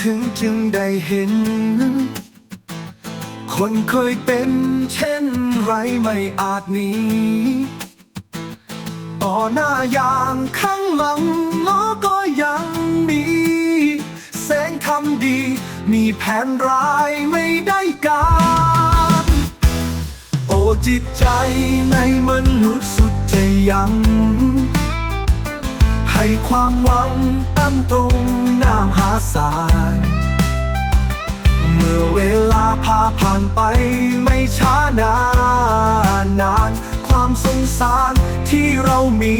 ถึงจึงได้เห็น คนเคยเป็นเช่นไรไม่อาจหนีต่อหน้าอย่างข้างหลังล้อก็ยังมีแสงคำดี มีแผนร้ายไม่ได้การ โอ้จิตใจในมนุษย์สุดจะยังให้ความหวังตั้งตรงน้าหาสาย ผ่านไปไม่ช้านานนาน ความสงสารที่เรามี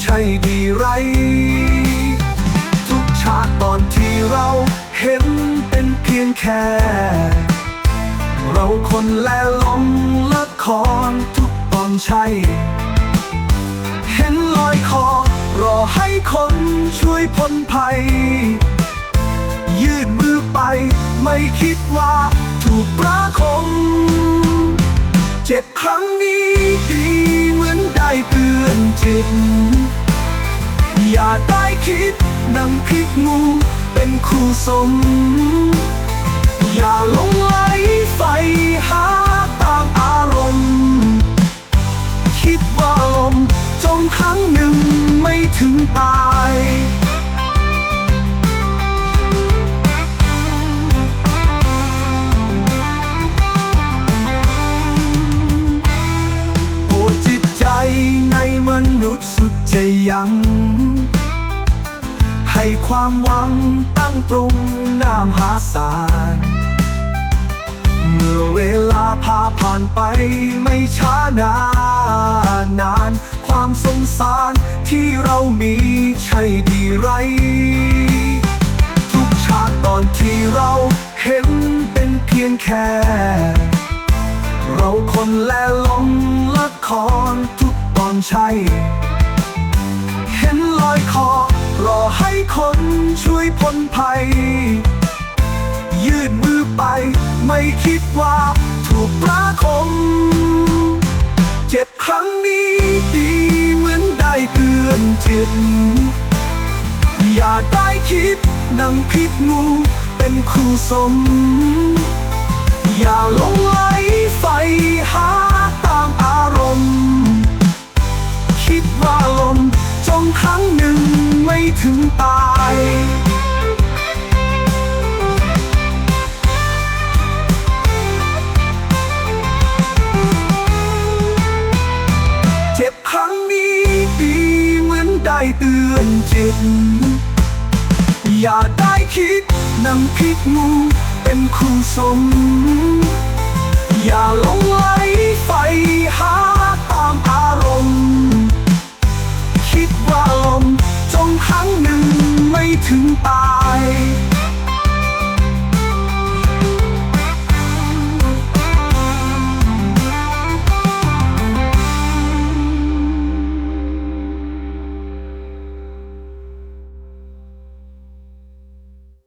ใช่ดีไร ทุกฉากตอนที่เราเห็นเป็นเพียงแค่ เราคนและลมละครทุกตอนใช่ เห็นลอยคอรอให้คนช่วยพ้นภัย ยืดมือ ไปไม่คิดว่าถูกประคม เจ็บครั้งนี้ดีเหมือนได้เตือนจิต อย่าได้คิดนังพริกงูเป็นคู่สม อย่าลงไหลไฟหาตามอารมณ์ คิดว่าลมจงครั้งหนึ่งไม่ถึงตาย จะยัง ให้ความหวังตั้งตรงน้ามหาศาลเมื่อเวลาพาผ่านไปไม่ช้านานนาน ความสงสารที่เรามีใช่ดีไร ทุกฉากตอนที่เราเห็นเป็นเพียงแค่ เราคนและลมละครทุกตอนใช่ คนช่วยพ้นภัย ยืดมือไป ไม่คิดว่าถูกประคม เจ็บครั้งนี้ดีเหมือนได้เตือนจิต อย่าได้คิดนังพิษงูเป็นครูสม อย่าลงไหล ถึงตาย เจ็บครั้งนี้ดีเหมือนได้เตือนจิต อย่าได้คิดนำพิษงูเป็นคู่สม อย่าหลง คิ